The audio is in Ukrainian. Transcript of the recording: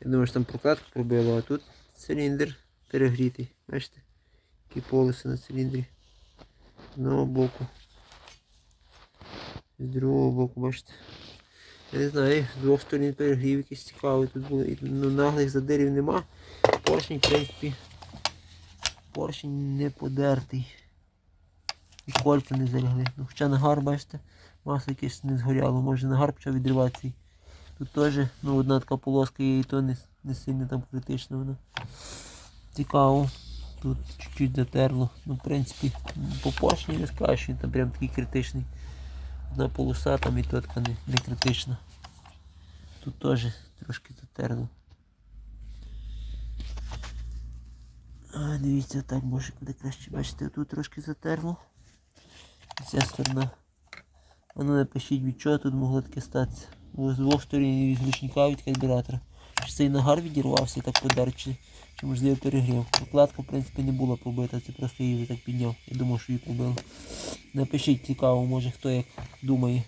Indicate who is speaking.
Speaker 1: Я думаю, що там прокладку пробило, а тут циліндр перегрітий. Бачите? Які полоси на циліндрі. З одного боку. З другого боку, бачите. Я не знаю, з двох сторін перегрів якийсь цікавий тут були. Ну, наглих задирів нема. Поршень, в принципі, поршень не подертий. І кольця не залягли. Ну, хоча нагар, бачите, масло якесь не згоряло, може нагар почав відриватися. Тут теж ну, одна така полоска є, і то не, не сильно там критична вона. Цікаво. Тут чуть-чуть затерло. Ну, в принципі, по поршні не скажеш, що він там прям такий критичний. Одна полоса там і то така не, не критична. Тут теж трошки затерло. А, дивіться, так може буде краще. Бачите, тут трошки затерло. Ця сторона. А ну напишіть, від чого тут могло таке статися. З двох сторін від ручника від карбюратора. Чи цей нагар відірвався так подар, чи, чи можливо перегрів. Прокладка, в принципі, не була побита, це просто її так підняв. Я думав, що її побило. Напишіть цікаво, може хто як думає.